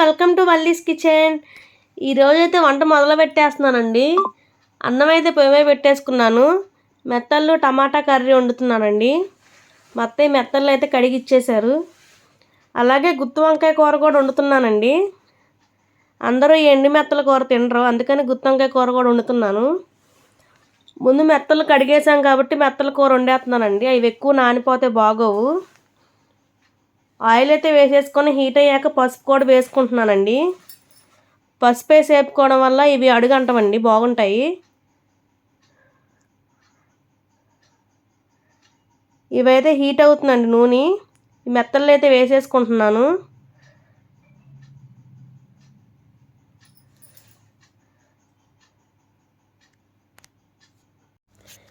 Welcome to Valli's kitchen ఈరోజైతే వంట మొదలు పెట్టేస్తున్నానండి. అన్నం అయితే పొయ్యి పెట్టేసుకున్నాను. మెత్తళ్ళు టమాటా కర్రీ వండుతున్నానండి. మా అత్తయ్య మెత్తళ్ళు అయితే కడిగి ఇచ్చేశారు అలాగే గుత్తి వంకాయ కూర కూడా వండుతున్నానండి. అందరూ ఎండు ఎండి మెత్తల కూర తినరు. అందుకని గుత్తి వంకాయ కూర కూడా వండుతున్నాను. ముందు మెత్తలు కడిగేసాం కాబట్టి మెత్తల కూర వండేస్తున్నానండి. అవి ఎక్కువ నానిపోతే బాగోవు. ఆయిల్ అయితే వేసేసుకొని హీట్ అయ్యాక పసుపు కూడా వేసుకుంటున్నానండి. పసుపు వేసి వేపుకోవడం వల్ల ఇవి అడుగంటమండి బాగుంటాయి. ఇవైతే హీట్ అవుతుందండి నూనె. మెత్తలు అయితే వేసేసుకుంటున్నాను.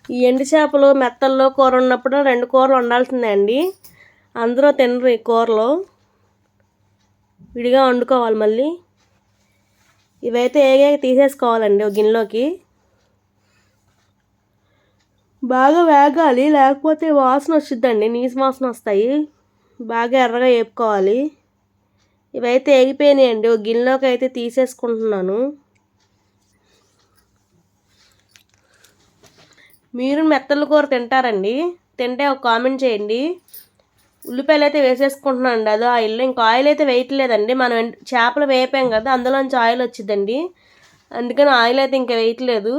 ఈ ఎండు చేపలు మెత్తల్లో కూర ఉన్నప్పుడు రెండు కూరలు ఉండాల్సిందే అండి. అందరూ తినరు ఈ కూరలో. విడిగా వండుకోవాలి మళ్ళీ. ఇవైతే ఏగే తీసేసుకోవాలండి ఒక గిన్నెలోకి. బాగా వేగాలి లేకపోతే వాసన వచ్చిద్దండి నీసు వాసన వస్తాయి. బాగా ఎర్రగా వేపుకోవాలి ఇవైతే ఏగిపోయినాయండి ఒక గిన్నెలోకి అయితే తీసేసుకుంటున్నాను. మీరు మెత్తల కూర తింటారండి తింటే ఒక కామెంట్ చేయండి. ఉల్లిపాయలు అయితే వేసేసుకుంటున్నాను అది ఆయిల్ ఇంకా ఆయిల్ అయితే వేయట్లేదండి. మనం చేపలు వేపాం కదా అందులోంచి ఆయిల్ వచ్చిందండి. అందుకని ఆయిల్ అయితే ఇంకా వేయట్లేదు.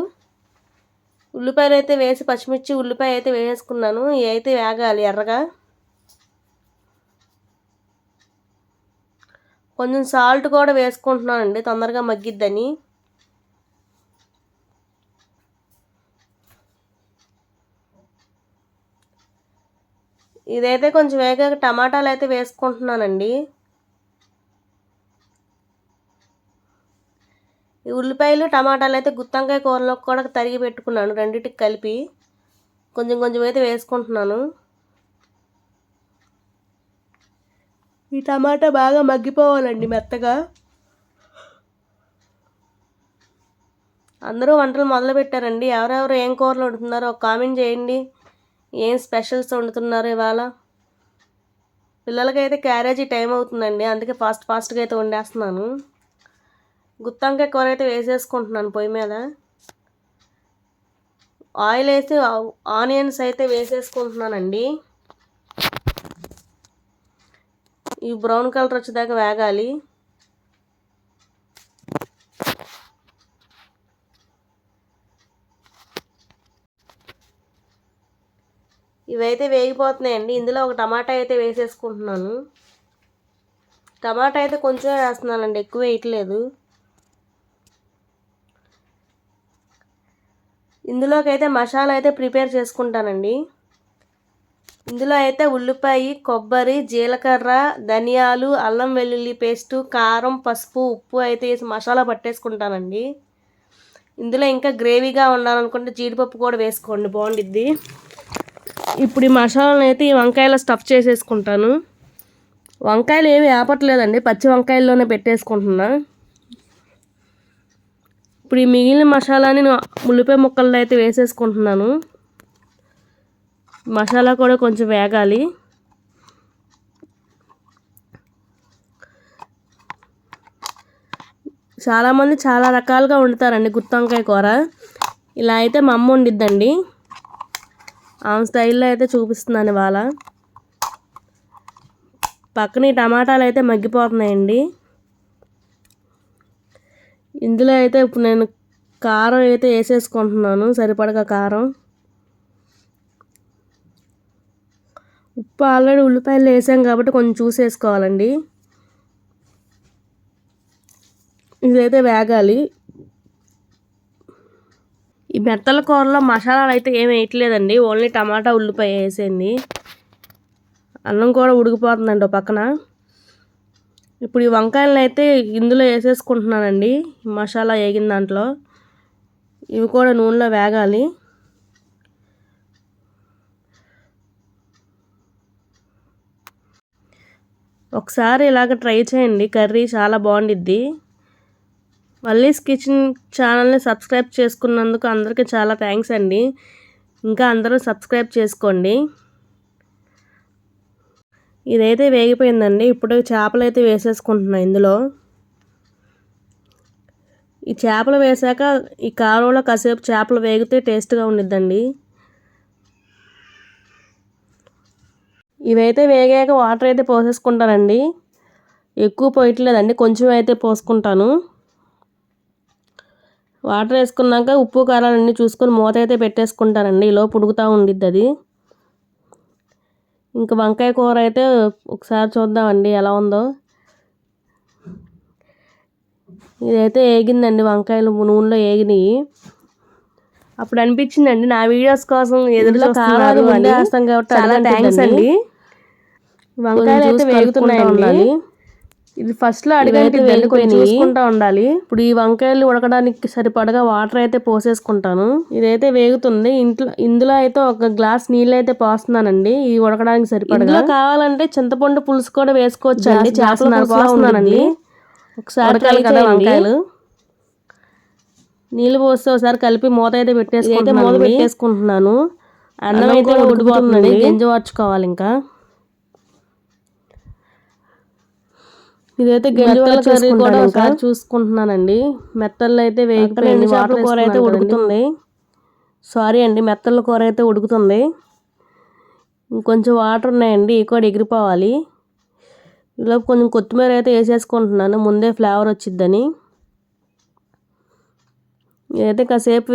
ఉల్లిపాయలు అయితే వేసి పచ్చిమిర్చి ఉల్లిపాయ అయితే వేసేసుకున్నాను. ఇవి అయితే వేగాలి ఎర్రగా. కొంచెం సాల్ట్ కూడా వేసుకుంటున్నానండి. తొందరగా మగ్గిద్దని. ఇదైతే కొంచెం వేగాక టమాటాలు అయితే వేసుకుంటున్నానండి. ఈ ఉల్లిపాయలు టమాటాలు అయితే గుత్తంకాయ కూరలో కూడా తరిగి పెట్టుకున్నాను రెండింటికి కలిపి కొంచెం కొంచెం అయితే వేసుకుంటున్నాను. ఈ టమాటా బాగా మగ్గిపోవాలండి మెత్తగా. అందరూ వంటలు మొదలు పెట్టారండి ఎవరెవరు ఏం కూరలు వండుతున్నారో కామెంట్ చేయండి. ఏం స్పెషల్స్ వండుతున్నారు ఇవాళ? పిల్లలకైతే క్యారేజీ టైం అవుతుందండి. అందుకే ఫాస్ట్ ఫాస్ట్గా అయితే వండేస్తున్నాను. గుత్తంకాయ కూర అయితే వేసేసుకుంటున్నాను పొయ్యి మీద. ఆయిల్ వేసి ఆనియన్స్ అయితే వేసేసుకుంటున్నానండి. ఈ బ్రౌన్ కలర్ వచ్చేదాకా వేగాలి. ఇవైతే వేగిపోతున్నాయండి. ఇందులో ఒక టమాటా అయితే వేసేసుకుంటున్నాను. టమాటా అయితే కొంచెం వేస్తున్నానండి. ఎక్కువ వేయట్లేదు. ఇందులోకి అయితే మసాలా అయితే ప్రిపేర్ చేసుకుంటానండి. ఇందులో అయితే ఉల్లిపాయ కొబ్బరి జీలకర్ర ధనియాలు అల్లం వెల్లుల్లి పేస్టు కారం పసుపు ఉప్పు అయితే వేసి మసాలా పట్టేసుకుంటానండి. ఇందులో ఇంకా గ్రేవీగా ఉండాలనుకుంటే జీడిపప్పు కూడా వేసుకోండి. బాగుండిద్ది. ఇప్పుడు ఈ మసాలాను అయితే ఈ వంకాయలో స్టఫ్ చేసేసుకుంటాను. వంకాయలు ఏమి ఆపట్లేదండి. పచ్చి వంకాయల్లోనే పెట్టేసుకుంటున్నా. ఇప్పుడు ఈ మిగిలిన మసాలాని ఉల్లిపాయ ముక్కల్లో అయితే వేసేసుకుంటున్నాను. మసాలా కూడా కొంచెం వేగాలి. చాలామంది చాలా రకాలుగా వండుతారండి గుత్తొంకాయ కూర. ఇలా అయితే మా అమ్మ వండిద్దండి. ఆమె స్టైల్లో అయితే చూపిస్తున్నాను ఇవాళ. పక్కన ఈ టమాటాలు అయితే మగ్గిపోతున్నాయండి. ఇందులో అయితే ఇప్పుడు నేను కారం అయితే వేసేసుకుంటున్నాను సరిపడగా కారం. ఉప్పు ఆల్రెడీ ఉల్లిపాయలు వేసాం కాబట్టి కొంచెం చూసేసుకోవాలండి ఇదైతే వేగాలి. ఈ మెత్తల కూరలో మసాలాలు అయితే ఏమి వేయట్లేదండి. ఓన్లీ టమాటా ఉల్లిపాయ వేసేయండి. అన్నం కూడా ఉడికిపోతుందండి ఒక పక్కన. ఇప్పుడు ఈ వంకాయలను అయితే ఇందులో వేసేసుకుంటున్నానండి. మసాలా వేగిన దాంట్లో. ఇవి కూడా నూనెలో వేగాలి. ఒకసారి ఇలాగ ట్రై చేయండి. కర్రీ చాలా బాగుండిద్ది. వల్లీస్ కిచెన్ ఛానల్ని సబ్స్క్రైబ్ చేసుకున్నందుకు అందరికీ చాలా థ్యాంక్స్ అండి. ఇంకా అందరూ సబ్స్క్రైబ్ చేసుకోండి. ఇదైతే వేగిపోయిందండి. ఇప్పుడు చేపలు అయితే వేసేసుకుంటున్నాను ఇందులో. ఈ చేపలు వేసాక ఈ కారంలో కాసేపు చేపలు వేగితే టేస్ట్గా ఉండిద్దండి. ఇవైతే వేగాక వాటర్ అయితే పోసేసుకుంటానండి. ఎక్కువ పోయట్లేదండి. కొంచెం అయితే పోసుకుంటాను. వాటర్ వేసుకున్నాక ఉప్పు కారాలన్నీ చూసుకొని మూత అయితే పెట్టేసుకుంటానండి. ఈలో పుడుగుతూ ఉండిద్ది అది. ఇంకా వంకాయ కూర అయితే ఒకసారి చూద్దామండి ఎలా ఉందో. ఇదైతే ఏగిందండి వంకాయలు నూనెలో ఏగినాయి. అప్పుడు అనిపించిందండి నా వీడియోస్ కోసం ఎదురులో కారాలు వేస్తాం కాబట్టి చాలా థ్యాంక్స్ అండి. వంకాయలు అయితే వేగుతున్నాయండి. ఇది ఫస్ట్లో అడిగైతే వెళ్ళిపోయి చూసుకుంటా ఉండాలి. ఇప్పుడు ఈ వంకాయలు ఉడకడానికి సరిపడగా వాటర్ అయితే పోసేసుకుంటాను. ఇదైతే వేగుతుంది. ఇంట్లో ఇందులో అయితే ఒక గ్లాస్ నీళ్ళు అయితే పోస్తున్నానండి. ఇది ఉడకడానికి సరిపడగా. కావాలంటే చింతపండు పులుసు కూడా వేసుకోవచ్చు అండి చేపలు పోస్తున్నానండి ఒకసారి కదా వంకాయలు? నీళ్ళు పోస్తే ఒకసారి కలిపి మూత అయితే పెట్టేసుకుంటే మూత పెట్టేసుకుంటున్నాను. అన్నం అయితే ఉడిపోతుందండి గింజ వార్చుకోవాలి ఇంకా. ఇదైతే గింజ కర్రీ కూడా ఒకసారి చూసుకుంటున్నానండి. మెత్తల్లో అయితే వేగిపోయింది. చేపల కూర అయితే ఉడుకుతుంది సారీ అండి మెత్తల కూర అయితే ఉడుకుతుంది. ఇంకొంచెం వాటర్ ఉన్నాయండి ఇవి కూడా ఎగిరిపోవాలి. ఈలోపు కొంచెం కొత్తిమీర అయితే వేసేసుకుంటున్నాను ముందే ఫ్లేవర్ వచ్చిద్దని. ఇదైతే కాసేపు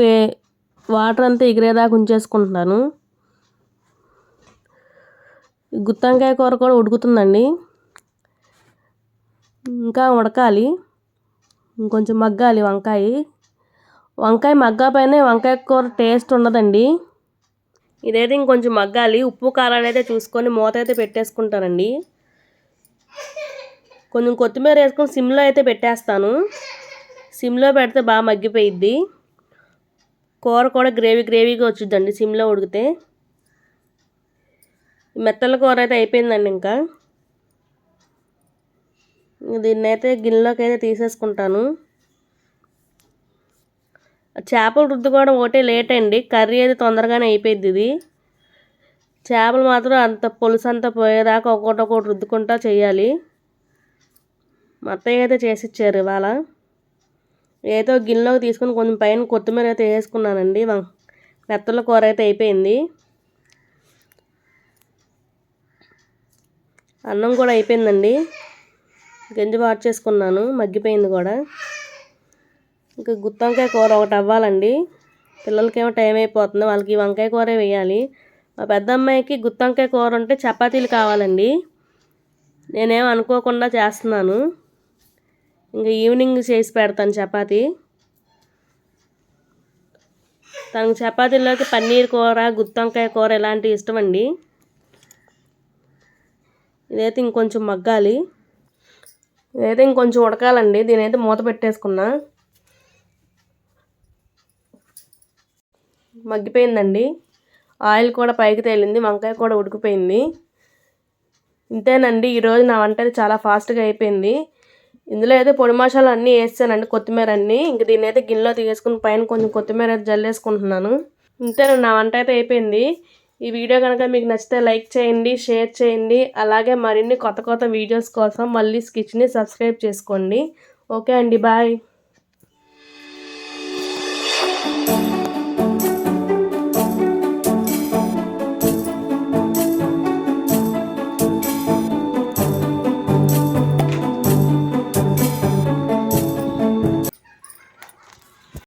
వాటర్ అంతా ఎగిరేదాకా ఉంచేసుకుంటున్నాను. గుత్తంకాయ కూర కూడా ఉడుకుతుందండి. ఇంకా ఉడకాలి. ఇంకొంచెం మగ్గాలి వంకాయ. వంకాయ మగ్గాపైన వంకాయ కూర టేస్ట్ ఉండదండి. ఇదైతే ఇంకొంచెం మగ్గాలి. ఉప్పు కారాలు అయితే చూసుకొని మూత అయితే పెట్టేసుకుంటానండి. కొంచెం కొత్తిమీర వేసుకొని సిమ్లో అయితే పెట్టేస్తాను. సిమ్లో పెడితే బాగా మగ్గిపోయిద్ది. కూర కూడా గ్రేవీ గ్రేవీగా వచ్చిద్దండి సిమ్లో ఉడికితే. మెత్తల కూర అయితే అయిపోయిందండి ఇంకా. దీన్ని అయితే గిన్నెలోకి అయితే తీసేసుకుంటాను. చేపలు రుద్దుకోవడం ఒకటే లేట్ అండి. కర్రీ అయితే తొందరగానే అయిపోయింది ఇది. చేపలు మాత్రం అంత పులుసు అంతా పోయేదాకా ఒక్కొక్కటి ఒక్కొక్కటి రుద్దుకుంటా చేయాలి. మొత్తం అయితే చేసి ఇచ్చారు ఇవాళ. ఏదో గిన్నెలోకి తీసుకుని కొంచెం పైన కొత్తిమీర అయితే వేసుకున్నానండి. మెత్తల కూర అయితే అయిపోయింది. అన్నం కూడా అయిపోయిందండి. గంజి వాట్ చేసుకున్నాను మగ్గిపోయింది కూడా. ఇంకా గుత్తంకాయ కూర ఒకటి అవ్వాలండి. పిల్లలకేమో టైం అయిపోతుంది వాళ్ళకి వంకాయ కూరే వేయాలి. మా పెద్ద అమ్మాయికి గుత్తంకాయ కూర ఉంటే చపాతీలు కావాలండి. నేనేం అనుకోకుండా చేస్తున్నాను. ఇంకా ఈవినింగ్ చేసి పెడతాను చపాతీ. తనకు చపాతీలోకి పన్నీర్ కూర గుత్తొంకాయ కూర ఇలాంటివి ఇష్టం అండి ఇదైతే ఇంకొంచెం మగ్గాలి. ఇదైతే ఇంకొంచెం ఉడకాలండి. దీనైతే మూత పెట్టేసుకున్నా. మగ్గిపోయిందండి. ఆయిల్ కూడా పైకి తేలింది. వంకాయ కూడా ఉడికిపోయింది. ఇంతేనండి. ఈరోజు నా వంట చాలా ఫాస్ట్గా అయిపోయింది. ఇందులో అయితే పొడి మసాలా అన్నీ వేస్తానండి. కొత్తిమీర అన్నీ. ఇంక దీన్ని అయితే గిన్నెలో తీసేసుకుని పైన కొంచెం కొత్తిమీర అయితే జల్లేసుకుంటున్నాను. ఇంతేనండి. నా వంట అయితే అయిపోయింది. ఈ వీడియో కనుక మీకు నచ్చితే లైక్ చేయండి షేర్ చేయండి. అలాగే మరిన్ని కొత్త కొత్త వీడియోస్ కోసం మళ్ళీ స్కిచ్ని సబ్స్క్రైబ్ చేసుకోండి. ఓకే అండి బాయ్.